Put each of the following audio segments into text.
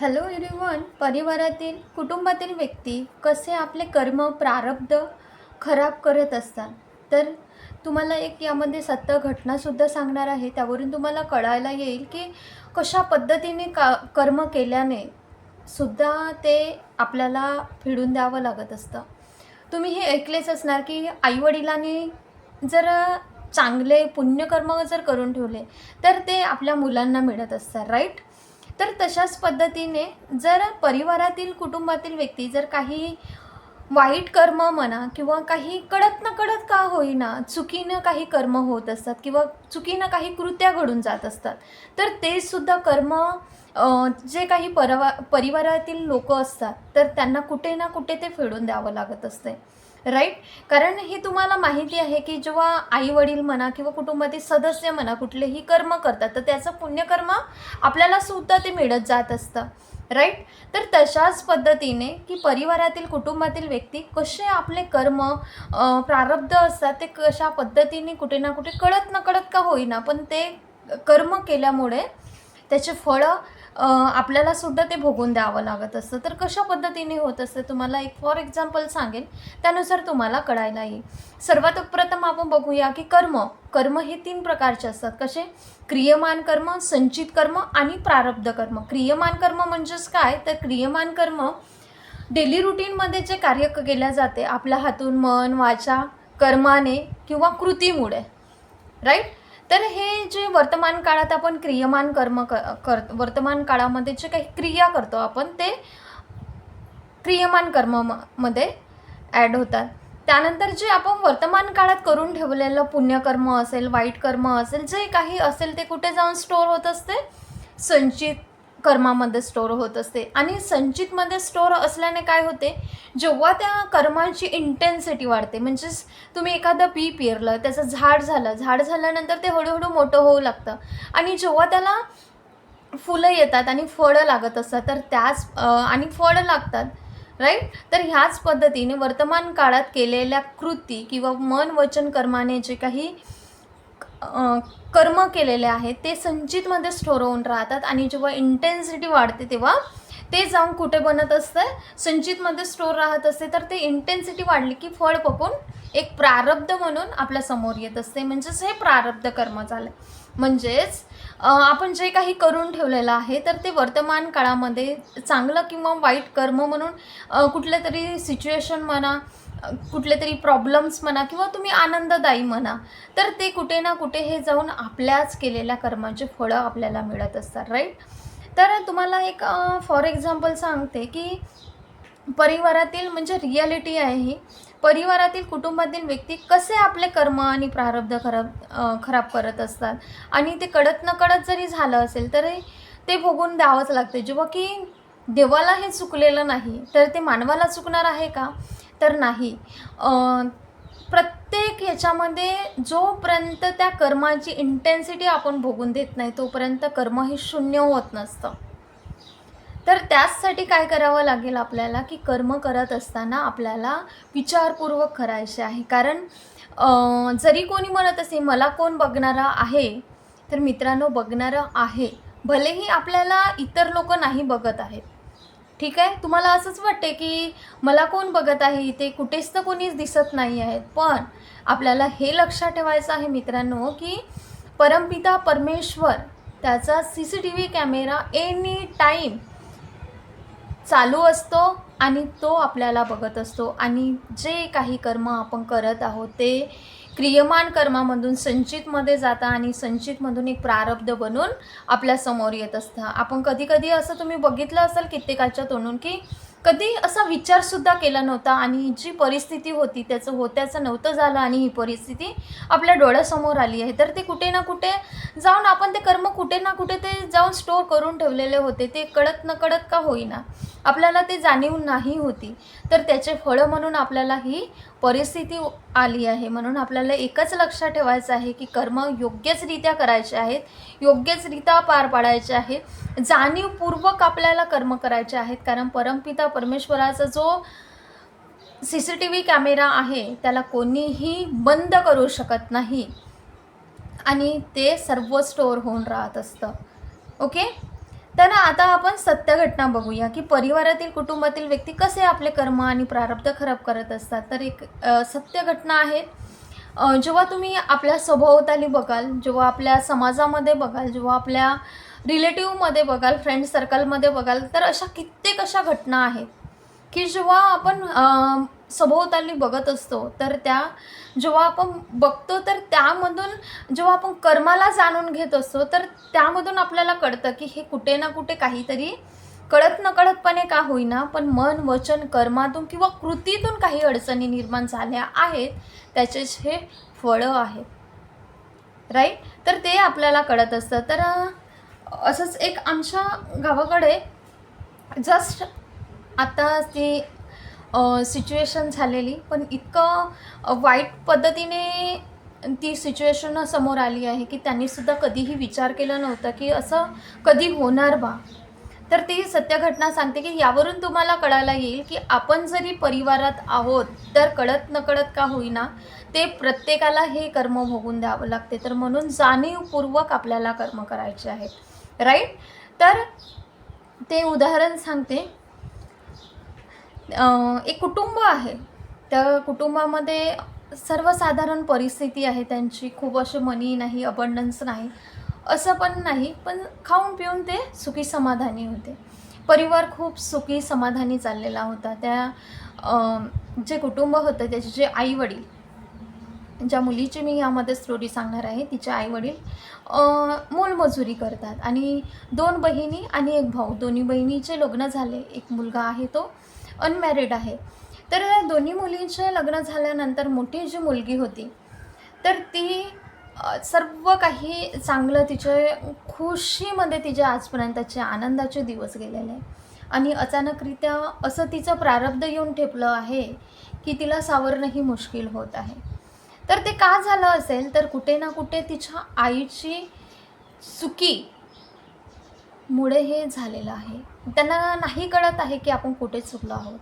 Hello everyone परिवारातील कुटुंबातील व्यक्ती कसे आपले कर्म प्रारब्ध खराब करत असतात? तर तुम्हाला एक यामध्ये सत्य घटनासुद्धा सांगणार आहे. त्यावरून तुम्हाला कळायला येईल की कशा पद्धतीने का कर्म केल्याने सुद्धा ते आपल्याला फिडून द्यावं लागत असतं. तुम्ही हे ऐकलेच असणार की आईवडिलांनी जर चांगले पुण्यकर्म जर करून ठेवले तर ते आपल्या मुलांना मिळत असतात राईट तर तशाच पद्धतीने जर परिवारातील कुटुंबातील व्यक्ती जर काही वाईट कर्म म्हणा किंवा काही कळत न कळत का होईना चुकीनं काही कर्म होत असतात किंवा चुकीनं काही कृत्या घडून जात असतात तर ते सुद्धा कर्म जे काही परवा परिवारातील लोक असतात तर त्यांना कुठे ना कुठे ते फेडून द्यावं लागत असते राईट? कारण हे तुम्हाला माहिती आहे की जेव्हा आई वडील म्हणा किंवा कुटुंबातील सदस्य म्हणा कुठलेही कर्म करतात तर त्याचं पुण्यकर्म आपल्याला सुद्धा ते मिळत जात असतं. राईट? तर तशाच पद्धतीने की परिवारातील कुटुंबातील व्यक्ती कसे आपले कर्म प्रारब्ध असतात ते कशा पद्धतीने कुठे ना कुठे कळत न कळत का होईना पण ते कर्म केल्यामुळे त्याचे फळं आपल्याला सुद्धा ते भोगून द्यावं लागत असतं. तर कशा पद्धतीने होत असतं? तुम्हाला एक फॉर एक्झाम्पल सांगेन. त्यानुसार तुम्हाला कळायला येईल. सर्वात प्रथम आपण बघूया की कर्म. कर्म हे तीन प्रकारचे असतात. कसे? क्रियमान कर्म संचित कर्म आणि प्रारब्ध कर्म. क्रियमान कर्म म्हणजेच काय? तर क्रियमान कर्म डेली रुटीनमध्ये जे कार्य केल्या जाते आपल्या हातून मन वाचा कर्माने किंवा कृतीमुळे. राईट तर हे जे वर्तमान काळात आपण क्रियमान कर्म क कर वर्तमान काळामध्ये जे काही क्रिया करतो आपण ते क्रियमान कर्म ॲड होतात. त्यानंतर जे आपण वर्तमान काळात करून ठेवलेलं पुण्यकर्म असेल वाईट कर्म असेल जे काही असेल ते कुठे जाऊन स्टोअर होत असते? संचित कर्मामध्ये स्टोअर होत असते. आणि संचितमध्ये स्टोअर असल्याने काय होते? जेव्हा त्या कर्माची इंटेन्सिटी वाढते म्हणजेच तुम्ही एखादं बी पेरलं त्याचं झाड झालं झाड झाल्यानंतर ते हळूहळू मोठं होऊ लागतं. आणि जेव्हा त्याला फुलं येतात आणि फळं लागत असतात तर त्याच आणि फळं लागतात राईट तर ह्याच पद्धतीने वर्तमान काळात केलेल्या कृती किंवा मन वचन कर्माने जे काही कर्म केलेले आहेत ते संचितमध्ये स्टोर होऊन राहतात आणि जेव्हा इंटेन्सिटी वाढते तेव्हा ते जाऊन कुठे बनत असतं? संचितमध्ये स्टोर राहत असते तर ते इंटेन्सिटी वाढली की फळ पकून एक प्रारब्ध म्हणून आपल्यासमोर येत असते. म्हणजेच हे प्रारब्ध कर्म झालं. म्हणजेच आपण जे काही करून ठेवलेलं आहे तर ते वर्तमान काळामध्ये चांगलं किंवा वाईट कर्म म्हणून कुठल्या तरी सिच्युएशन म्हणा कुठले तरी प्रॉब्लेम्स म्हणा किंवा तुम्ही आनंददायी म्हणा तर ते कुठे ना कुठे हे जाऊन आपल्याच केलेल्या कर्माचे फळं आपल्याला मिळत असतात राईट तर तुम्हाला एक फॉर एक्झाम्पल सांगते की परिवारातील म्हणजे रियालिटी आहे ही. परिवारातील कुटुंबातील व्यक्ती कसे आपले कर्म आणि प्रारब्ध खराब खराब करत असतात आणि ते कळत न कळत जरी झालं असेल तरी ते भोगून द्यावंच लागते. जेव्हा की देवाला हे चुकलेलं नाही तर ते मानवाला चुकणार आहे का? तर नाही. प्रत्येक ह्याच्यामध्ये जोपर्यंत त्या कर्माची इंटेन्सिटी आपण भोगून देत नाही तोपर्यंत कर्म हे शून्य होत नसतं. तर त्याचसाठी काय करावं लागेल आपल्याला की कर्म करत असताना आपल्याला विचारपूर्वक करायचे आहे. कारण जरी कोणी म्हणत असे मला कोण बघणारा आहे? तर मित्रांनो बघणारं आहे. भलेही आपल्याला इतर लोक नाही बघत आहेत. ठीक आहे? तुम्हाला असंच वाटते की मला कोण बघत आहे इथे? कुठेच तर कोणीच दिसत नाही आहेत. पण आपल्याला हे लक्षात ठेवायचं आहे मित्रांनो की परमपिता परमेश्वर त्याचा C C T V camera any time चालू असतो आणि तो आपल्याला बघत असतो. आणि जे काही कर्म आपण करत आहोत ते क्रियमान कर्मामधून संचितमध्ये जातं आणि संचितमधून एक प्रारब्ध बनून आपल्यासमोर येत असतं. आपण कधी कधी असं तुम्ही बघितलं असेल कित्येकाच्या तोंडून की कधी असा विचारसुद्धा केला नव्हता आणि जी परिस्थिती होती त्याचं होत्याचं नव्हतं झालं आणि ही परिस्थिती आपल्या डोळ्यासमोर आली आहे. तर ते कुठे ना कुठे जाऊन आपण ते कर्म कुठे ना कुठे ते जाऊन स्टोअर करून ठेवलेले होते. ते कळत न कळत का होईना. आपल्याला ते जाणीव नाही होती. तर त्याचे फळं म्हणून आपल्याला ही परिस्थिती आली आहे. म्हणून आपल्याला एकच लक्षात ठेवायचं आहे की कर्म योग्यचरित्या करायचे आहेत योग्यचरित्या पार पाडायचे आहेत. जाणीवपूर्वक आपल्याला कर्म करायचे आहेत. कारण परमपिता परमेश्वराचा जो C C T V camera आहे त्याला कोणीही बंद करू शकत नाही. आणि ते सर्व स्टोअर होऊन राहत असतं. ओके? तर आता आपण सत्य घटना बघूया की परिवारातील कुटुंबातील व्यक्ती कसे आपले कर्म आणि प्रारब्ध खराब करत असतात. तर एक सत्य घटना आहे. जेव्हा तुम्ही आपल्या सभोवताली बघाल जेव्हा आपल्या समाजामध्ये बघाल जेव्हा आपल्या रिलेटिव्हमध्ये बघाल फ्रेंड सर्कलमध्ये बघाल तर अशा कित्येक अशा घटना आहेत की जेव्हा आपण सभोवताली बघत असतो. तर त्या जेव्हा आपण बघतो तर त्यामधून जेव्हा आपण कर्माला जाणून घेत असतो तर त्यामधून आपल्याला कळतं की हे कुठे ना कुठे काहीतरी कळत नकळतपणे का होईना पण मन वचन कर्मातून किंवा कृतीतून काही अडचणी निर्माण झाल्या आहेत त्याचे हे फळं आहेत. राईट तर ते आपल्याला कळत असतं. तर असंच एक आमच्या गावाकडे जस्ट आता ती सिच्युएशन झालेली. पण इतकं वाईट पद्धतीने ती सिच्युएशन समोर आली आहे की त्यांनीसुद्धा कधीही विचार केला नव्हता की असं कधी होणार बा. तर ती सत्य घटना सांगते की यावरून तुम्हाला कळायला येईल की आपण जरी परिवारात आहोत तर कळत नकळत का होईना ते प्रत्येकाला हे कर्म भोगून द्यावं लागते. तर म्हणून जाणीवपूर्वक आपल्याला कर्म करायचे आहेत. राईट तर ते उदाहरण सांगते. एक कुटुंब आहे. त्या कुटुंबामध्ये सर्वसाधारण परिस्थिती आहे त्यांची. खूप असे मनी नाही अबंडन्स नाही असं पण नाही. पण खाऊन पिऊन ते सुखी समाधानी होते. परिवार खूप सुखी समाधानी चाललेला होता. त्या जे कुटुंब होतं त्याचे जे आई वडील ज्या मुलीची मी यामध्ये स्टोरी सांगणार आहे तिचे आई वडील मोलमजुरी करतात. आणि दोन बहिणी आणि एक भाऊ. दोन्ही बहिणीचे लग्न झाले. एक मुलगा आहे तो. अनमॅरिड आहे. तर या दोन्ही मुलींचे लग्न झाल्यानंतर मोठी जी मुलगी होती तर ती सर्व काही चांगलं तिचे खुशीमध्ये तिचे आजपर्यंतचे आनंदाचे दिवस गेलेले. आहे आणि अचानकरित्या असं तिचं प्रारब्ध येऊन ठेपलं आहे की तिला सावरणंही मुश्किल होत आहे. तर ते का झालं असेल तर कुठे ना कुठे तिच्या आईची चुकी मुळे हे झालेलं आहे. त्यांना नाही कळत आहे की आपण कुठे चुकलो आहोत.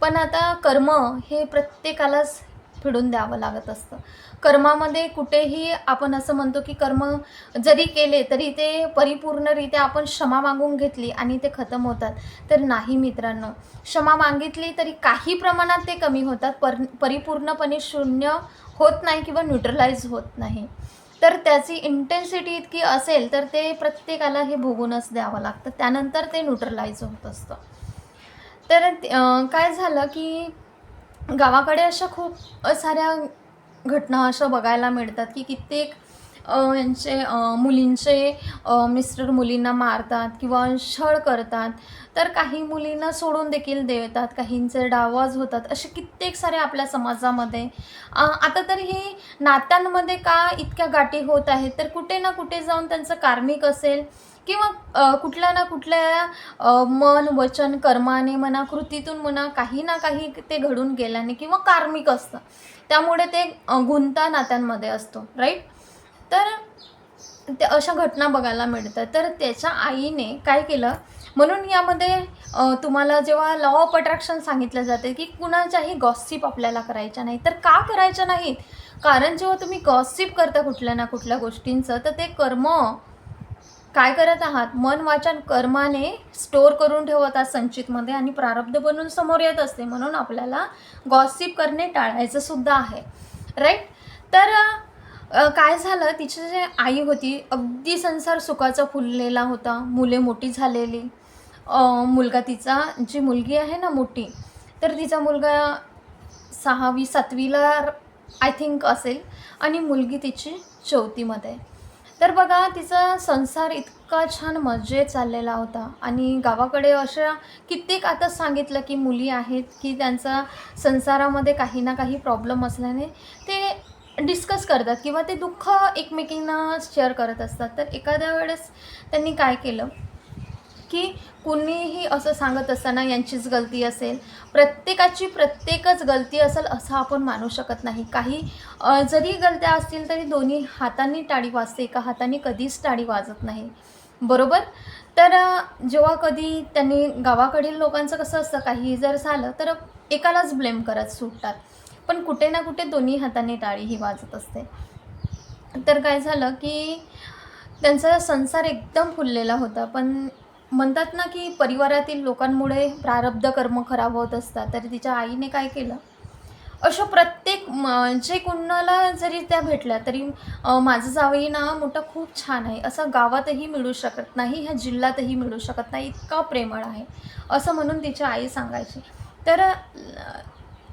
पण आता कर्म हे प्रत्येकालाच फिडून द्यावं लागत असतं. कर्मामध्ये कुठेही आपण असं म्हणतो की कर्म जरी केले तरी ते परिपूर्णरित्या आपण क्षमा मागून घेतली आणि ते खतम होतात. तर नाही मित्रांनो क्षमा मागितली तरी काही प्रमाणात ते कमी होतात. पर परिपूर्णपणे शून्य होत नाही किंवा न्यूट्रलाइज होत नाही. तर त्याची इंटेन्सिटी इतकी असेल तर ते प्रत्येकाला हे भोगूनच द्यावं लागतं. त्यानंतर ते न्यूट्रलाइज होत असतं. तर काय झालं की गावाकडे अशा खूप साऱ्या घटना अशा बघायला मिळतात की कित्येक यांचे मुलींचे मिस्टर मुलींना मारतात किंवा छळ करतात तर काही मुलींना सोडून देखील देतात काहींचे डावाज होतात असे कित्येक सारे आपल्या समाजामध्ये. आता तर हे नात्यांमध्ये का इतक्या गाठी होत आहेत? तर कुठे ना कुठे जाऊन त्यांचं कार्मिक असेल किंवा कुठल्या ना कुठल्या मन वचन कर्माने म्हणा कृतीतून म्हणा काही ना काही ते घडून गेल्याने किंवा कार्मिक असतं. त्यामुळे ते गुंता नात्यांमध्ये असतो राईट? तर ते अशा घटना बघायला मिळतात. तर त्याच्या आईने काय केलं? म्हणून यामध्ये तुम्हाला जेव्हा लॉ ऑफ अट्रॅक्शन सांगितलं जाते की कुणाच्याही गॉसिप आपल्याला करायच्या नाही तर का करायच्या नाहीत? कारण जेव्हा तुम्ही गॉसिप करता कुठल्या ना कुठल्या गोष्टींचं तर ते कर्म काय करत आहात? मन वाचन कर्माने स्टोअर करून ठेवतात संचितमध्ये आणि प्रारब्ध बनून समोर येत असते. म्हणून आपल्याला गॉसिप करणे टाळायचं सुद्धा आहे. राईट तर काय झालं तिची जे आई होती अगदी संसार सुखाचा फुललेला होता मुले मोठी झालेली. मुलगा तिचा जी मुलगी आहे ना मोठी तर तिचा मुलगा सहावी सातवीला आय थिंक असेल आणि मुलगी तिची चौथीमध्ये. तर बघा तिचा संसार इतका छान मजेत चाललेला होता आणि गावाकडे अशा कित्येक आता सांगितलं की मुली आहेत की त्यांचा संसारामध्ये काही ना काही प्रॉब्लेम असल्याने ते डिस्कस करतात किंवा ते दुःख एकमेकींना शेअर करत असतात. तर एखाद्या वेळेस त्यांनी काय केलं? की कुणीही असं सांगत असताना यांचीच गलती असेल प्रत्येकाची प्रत्येकच गलती असेल असं आपण मानू शकत नाही. काही जरी गलत्या असतील तरी दोन्ही हातांनी टाळी वाजते एका हाताने कधीच टाळी वाजत नाही. बरोबर? तर जेव्हा कधी त्यांनी गावाकडील लोकांचं कसं असतं काही जर झालं तर एकालाच ब्लेम करत सुटतात. पण कुठे ना कुठे दोन्ही हाताने टाळी ही वाजत असते. तर काय झालं की त्यांचा संसार एकदम फुललेला होता. पण म्हणतात ना की परिवारातील लोकांमुळे प्रारब्ध कर्म खराब होत असतात. तर तिच्या आईने काय केलं? अशा प्रत्येक म- जे कुणाला जरी त्या भेटल्या तरी माझं जावई ना मोठं खूप छान आहे. असं गावातही मिळू शकत नाही ह्या जिल्ह्यातही मिळू शकत नाही. इतका प्रेमळ आहे. असं म्हणून तिची आई सांगायची. तर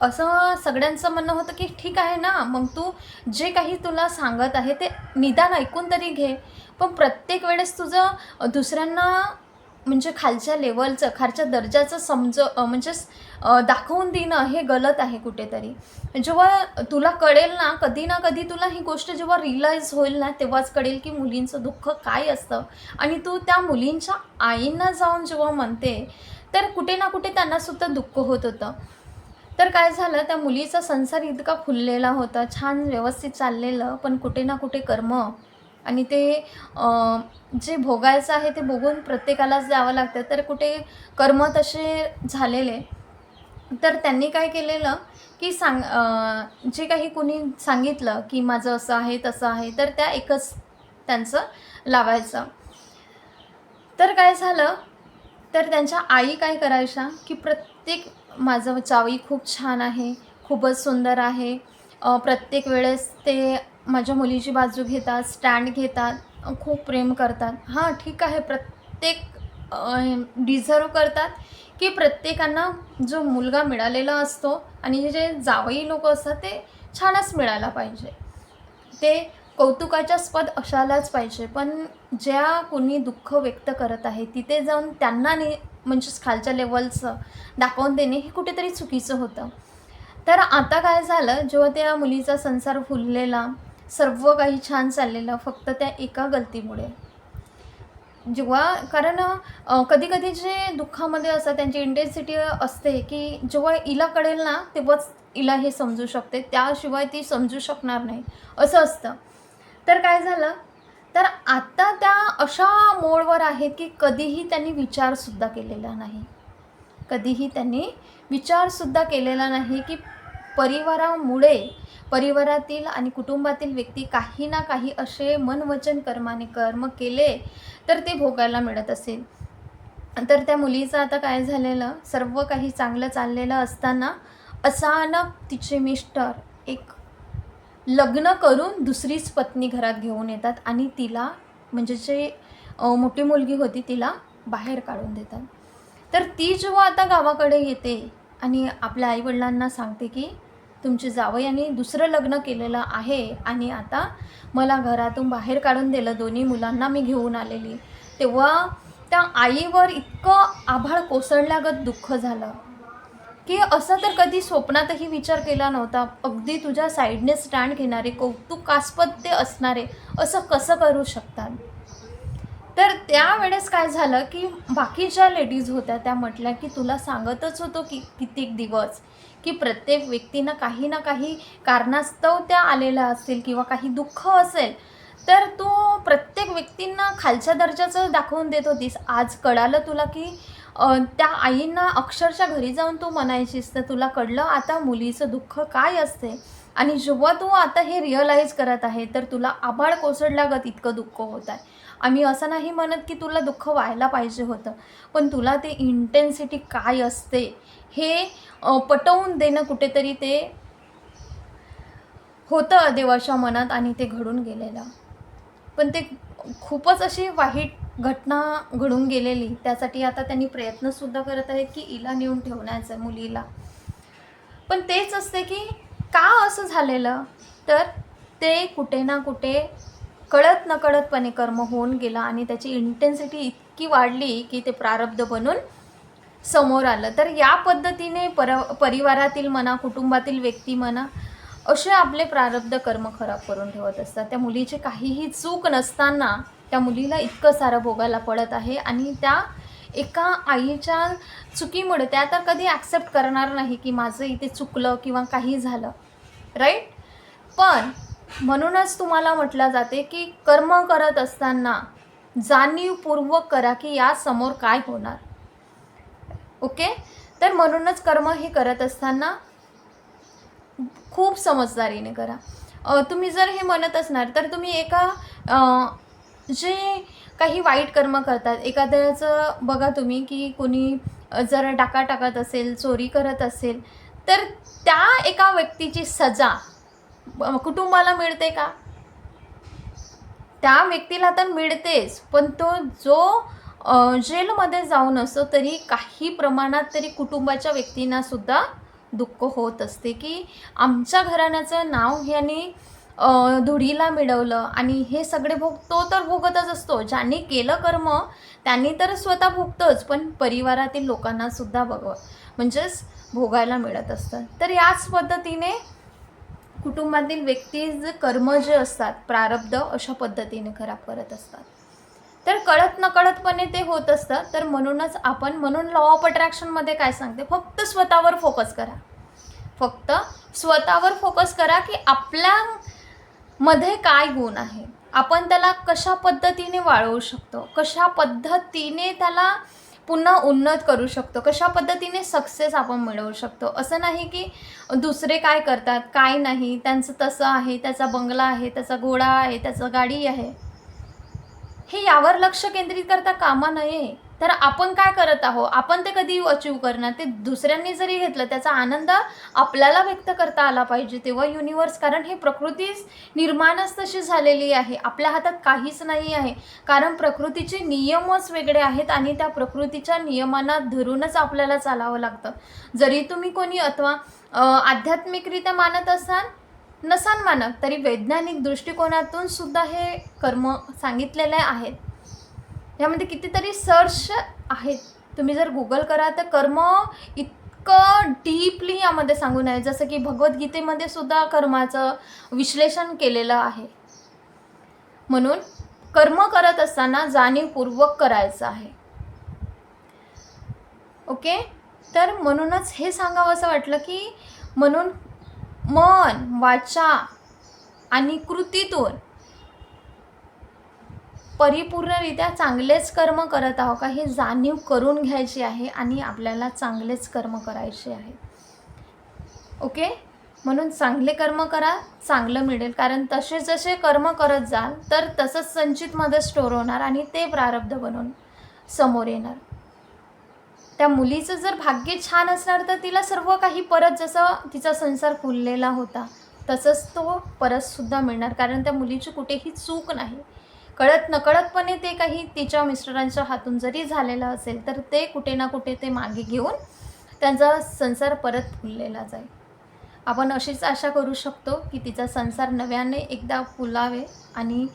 असं सगळ्यांचं म्हणणं होतं की ठीक आहे ना मग तू जे काही तुला सांगत आहे ते निदान ऐकून तरी घे. पण प्रत्येक वेळेस तुझं दुसऱ्यांना म्हणजे खालच्या लेवलचं खालच्या दर्जाचं समज म्हणजे म्हणजेच दाखवून देणं हे गलत आहे कुठेतरी. जेव्हा तुला कळेल ना कधी ना कधी तुला ही गोष्ट जेव्हा रिलाईज होईल ना तेव्हाच कळेल की मुलींचं दुःख काय असतं. आणि तू त्या मुलींच्या आईंना जाऊन जेव्हा म्हणते तर कुठे ना कुठे त्यांनासुद्धा दुःख होत होतं. तर काय झालं त्या मुलीचा संसार इतका फुललेला होता छान व्यवस्थित चाललेलं पण कुठे ना कुठे कर्म आणि ते जे भोगायचं आहे ते बघून प्रत्येकालाच द्यावं लागतं. तर कुठे कर्म तसे झालेले. तर त्यांनी काय केलेलं की सांग जे काही कोणी सांगितलं की माझं असं आहे तसं आहे तर त्या एकच त्यांचं लावायचं. तर काय झालं तर त्यांच्या आई काय करायच्या की प्रत्येक माझं चावी खूप छान आहे खूपच सुंदर आहे. प्रत्येक वेळेस ते माझ्या मुलीची बाजू घेतात स्टँड घेतात खूप प्रेम करतात. हां ठीक आहे. प्रत्येक डिझर्व करतात की प्रत्येकांना जो मुलगा मिळालेला असतो आणि हे जे जावई लोक असतात ते छानच मिळायला पाहिजे. ते कौतुकाच्या स्पद असायलाच पाहिजे. पण ज्या कोणी दुःख व्यक्त करत आहे तिथे जाऊन त्यांना ने म्हणजेच खालच्या लेवलचं दाखवून देणे हे कुठेतरी चुकीचं होतं. तर आता काय झालं जेव्हा त्या मुलीचा संसार फुललेला सर्व काही छान चाललेलं फक्त त्या एका गलतीमुळे. जेव्हा कारण कधी कधी जे दुःखामध्ये असतात त्यांची इंटेन्सिटी असते की जेव्हा इला कळेल ना तेव्हाच इला हे समजू शकते. त्याशिवाय ती समजू शकणार नाही. असं असतं. तर काय झालं तर आत्ता त्या अशा मोडवर आहेत की कधीही त्यांनी विचारसुद्धा केलेला नाही. कधीही त्यांनी विचारसुद्धा केलेला नाही की परिवारामुळे परिवारातील आणि कुटुंबातील व्यक्ती काही ना काही असे मनवचन कर्माने कर्म केले तर ते भोगायला मिळत असेल. तर त्या मुलीचं आता काय झालेलं? सर्व काही चांगलं चाललेलं असताना अचानक तिचे मिस्टर एक लग्न करून दुसरीच पत्नी घरात घेऊन येतात आणि तिला म्हणजे जे मोठी मुलगी होती तिला बाहेर काढून देतात. तर ती जेव्हा आता गावाकडे येते आणि आपल्या आईवडिलांना सांगते की तुमची जावई यांनी दुसरं लग्न केलेलं आहे आणि आता मला घरातून बाहेर काढून दिलं दोन्ही मुलांना मी घेऊन आलेली. तेव्हा त्या आईवर इतकं आभाळ कोसळल्यागत दुःख झालं. की असं तर कधी स्वप्नातही विचार केला नव्हता. अगदी तुझ्या साईडने स्टँड घेणारे कौतुकास्पद ते असणारे असं कसं करू शकतात? तर त्यावेळेस काय झालं की बाकीच्या लेडीज होत्या त्या म्हटल्या की तुला सांगतच होतो की कित्येक दिवस की प्रत्येक व्यक्तीनं काही ना काही कारणास्तव त्या आलेल्या असतील किंवा काही दुःख असेल तर तू प्रत्येक व्यक्तींना खालच्या दर्जाचं दाखवून देत होतीस. आज कळालं तुला की त्या आईंना अक्षरशः घरी जाऊन तू म्हणायचीस तर तुला कळलं आता मुलीचं दुःख काय असते? आणि जेव्हा तू आता हे रिअलाईज करत आहे तर तुला आभाळ कोसळल्यागत इतकं दुःख होत आहे. आम्ही असं नाही म्हणत की तुला दुःख व्हायला पाहिजे होतं पण तुला ते इंटेन्सिटी काय असते हे पटवून देणं कुठेतरी ते होतं देवाच्या मनात आणि ते घडून गेलेलं. पण ते खूपच अशी वाईट घटना घडून गेलेली त्यासाठी आता त्यांनी प्रयत्नसुद्धा करत आहेत की इला नेऊन ठेवण्याचं मुलीला. पण तेच असते की का असं झालेलं? तर ते कुठे ना कुठे कळत नकळतपणे कर्म होऊन गेलं आणि त्याची इंटेन्सिटी इतकी वाढली की ते प्रारब्ध बनून समोर आलं. तर या पद्धतीने पर परिवारातील म्हणा कुटुंबातील व्यक्ती म्हणा असे आपले प्रारब्ध कर्म खराब करून ठेवत असतात. त्या मुलीची काहीही चूक नसताना त्या मुलीला इतकं सारं भोगायला पडत आहे आणि त्या एका आईच्या चुकीमुळे त्या तर कधी ॲक्सेप्ट करणार नाही की माझं इथे चुकलं किंवा काही झालं राईट पण म्हणूनच तुम्हाला म्हटलं जाते की कर्म करत असताना जाणीवपूर्वक करा की यासमोर काय होणार. ओके तर म्हणूनच कर्म हे करत असताना खूप समजदारीने करा. तुम्ही जर हे म्हणत असणार तर तुम्ही एका जे काही वाईट कर्म करतात एखाद्याचं बघा तुम्ही की कोणी जर टाका टाकत असेल चोरी करत असेल तर त्या एका व्यक्तीची सजा कुटुंबाला मिळते का? त्या व्यक्तीला तर मिळतेच पण तो जो जेलमध्ये जाऊन असतो तरी काही प्रमाणात तरी कुटुंबाच्या व्यक्तींना सुद्धा दुःख होत असते की आमच्या घराण्याचं नाव ह्याने धुळीला मिळवलं आणि हे सगळे भोग तो तर भोगतच असतो. ज्यांनी केलं कर्म त्यांनी तर स्वतः भोगतंच पण परिवारातील लोकांना सुद्धा बघ म्हणजेच भोगायला मिळत असतं. तर याच पद्धतीने कुटुंबातील व्यक्ती जे कर्म जे असतात प्रारब्ध अशा पद्धतीने खराब करत असतात. तर कळत नकळतपणे ते होत असतं. तर म्हणूनच आपण म्हणून लॉ ऑफ अट्रॅक्शनमध्ये काय सांगते? फक्त स्वतःवर फोकस करा. फक्त स्वतःवर फोकस करा की आपल्या मध्ये काय गुण आहे? आपण त्याला कशा पद्धतीने वाळवू शकतो? कशा पद्धतीने त्याला पुन्हा उन्नत करू शकतो? कशा पद्धतीने सक्सेस आपण मिळवू शकतो? असं नाही की दुसरे काय करतात काय नाही त्यांचं तसं आहे त्याचा बंगला आहे त्याचा घोडा आहे त्याचं गाडी आहे. हे यावर लक्ष केंद्रित करता कामा नये. तर आपण काय करत आहोत? आपण ते कधी अचीव करणार? ते दुसऱ्यांनी जरी घेतलं त्याचा आनंद आपल्याला व्यक्त करता आला पाहिजे तेव्हा युनिवर्स कारण हे प्रकृतीच निर्माणच तशी झालेली आहे. आपल्या हातात काहीच नाही आहे. कारण प्रकृतीचे नियमच वेगळे आहेत आणि त्या प्रकृतीच्या नियमांना धरूनच आपल्याला चालावं लागतं. जरी तुम्ही कोणी अथवा आध्यात्मिकरित्या मानत असाल नसाल मानत तरी वैज्ञानिक दृष्टिकोनातून सुद्धा हे कर्म सांगितलेले आहेत. यामध्ये कितीतरी सर्च आहेत. तुम्ही जर गुगल करा तर कर्म इतकं डीपली यामध्ये सांगून आहे. जसं की भगवद्गीतेमध्ये सुद्धा कर्माचं विश्लेषण केलेलं आहे. म्हणून कर्म करत असताना जाणीवपूर्वक करायचं आहे. ओके? तर म्हणूनच हे सांगावं असं वाटलं की म्हणून मन वाचा आणि कृतीतून परिपूर्णरित्या चांगलेच कर्म करत आहो का? हे जाणीव करून घ्यायची आहे आणि आपल्याला चांगलेच कर्म करायचे आहे. ओके? म्हणून चांगले कर्म करा चांगलं मिळेल. कारण तसे जसे कर्म करत जाल तर तसंच संचितमध्ये स्टोर होणार आणि ते प्रारब्ध बनून समोर येणार. त्या मुलीचं जर भाग्य छान असणार तर तिला सर्व काही परत जसं तिचा संसार फुललेला होता तसंच तो परतसुद्धा मिळणार. कारण त्या मुलीची कुठेही चूक नाही. कळत नकळतपणे ते काही तिच्या मिस्टरांच्या हातून जरी झालेलं असेल तर ते कुठे ना कुठे ते मागे घेऊन त्यांचा संसार परत फुललेला जाईल. आपण अशीच आशा करू शकतो की तिचा संसार नव्याने एकदा फुलावे आणि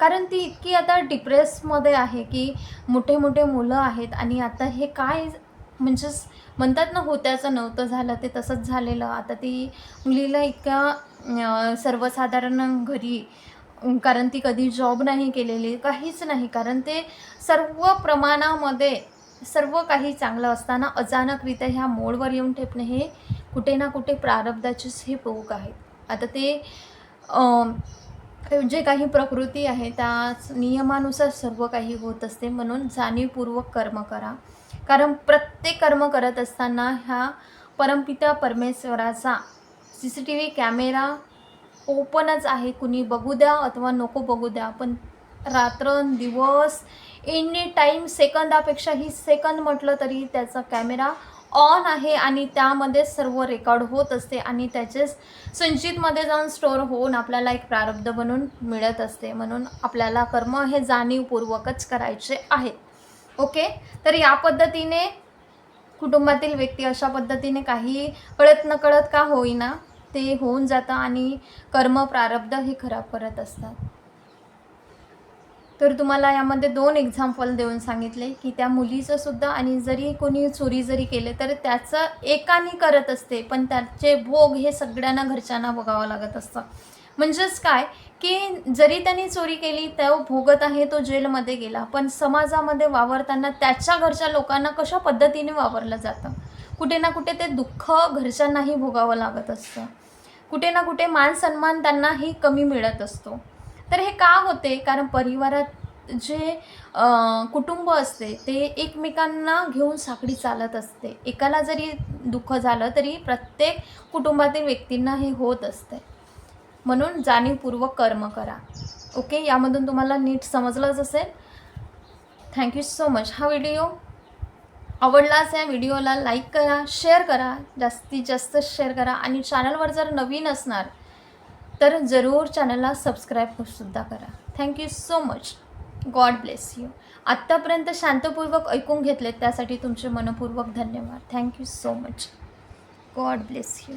कारण ती इतकी आता डिप्रेसमध्ये आहे की मोठे मोठे मुलं आहेत आणि आता हे काय म्हणजेच म्हणतात ना होत्याचं नव्हतं झालं ते तसंच झालेलं. आता ती मुलीला इतक्या सर्वसाधारण घरी कारण ती कधी जॉब नाही केलेली काहीच नाही. कारण ते सर्व प्रमाणामध्ये सर्व काही चांगलं असताना अचानकरित्या ह्या मोडवर येऊन ठेपणे हे कुठे ना कुठे प्रारब्धाचेच हे पोक आहेत आता ते जे काही प्रकृती आहे त्या नियमानुसार सर्व काही होत असते. म्हणून जाणीवपूर्वक कर्म करा. कारण प्रत्येक कर्म करत असताना ह्या परमपिता परमेश्वराचा C C T V camera ओपनच आहे. कुणी बघू द्या अथवा नको बघू द्या पण रात्र दिवस एनी टाईम सेकंदापेक्षाही सेकंद म्हटलं तरी त्याचा कॅमेरा ऑन आहे आणि त्यामध्ये सर्व रेकॉर्ड होत असते आणि त्याचेच संचितमध्ये जाऊन स्टोअर होऊन आपल्याला एक प्रारब्ध बनून मिळत असते. म्हणून आपल्याला कर्म हे जाणीवपूर्वकच करायचे आहेत ओके तर या पद्धतीने कुटुंबातील व्यक्ती अशा पद्धतीने काही कळत नकळत का होईना ते होऊन जातं आणि कर्म प्रारब्ध हे खराब करत असतात. तर तुम्हाला यामध्ये दोन एक्झाम्पल देऊन सांगितले की त्या मुलीचं सुद्धा आणि जरी कोणी चोरी जरी केले तर त्याचं एकाने करत असते पण त्याचे भोग हे सगळ्यांना घरच्यांना बघावं लागत असतं. म्हणजेच काय? की जरी त्यांनी चोरी केली तो भोगत आहे तो जेलमध्ये गेला पण समाजामध्ये वावरताना त्याच्या घरच्या लोकांना कशा पद्धतीने वावरलं जातं? कुठे ना कुठे ते दुःख घरच्यांनाही भोगावं लागत असतं. कुठे ना कुठे मान सन्मान त्यांनाही कमी मिळत असतो. तर हे का होते? कारण परिवारात जे कुटुंब असते ते एकमेकांना घेऊन साखळी चालत असते. एकाला जरी दुःख झालं तरी प्रत्येक कुटुंबातील व्यक्तींना हे होत असते. म्हणून जाणीवपूर्वक कर्म करा. ओके? यामधून तुम्हाला नीट समजलंच असेल. थँक्यू सो मच हा व्हिडिओ आवडलाच या व्हिडिओला लाईक करा शेअर करा जास्तीत जास्त शेअर करा आणि चॅनलवर जर नवीन असणार तर जरूर चॅनलला सबस्क्राईबसुद्धा करा. Thank you so much God bless you आत्तापर्यंत शांतपूर्वक ऐकून घेतलेत त्यासाठी तुमचे मनपूर्वक धन्यवाद. Thank you so much God bless you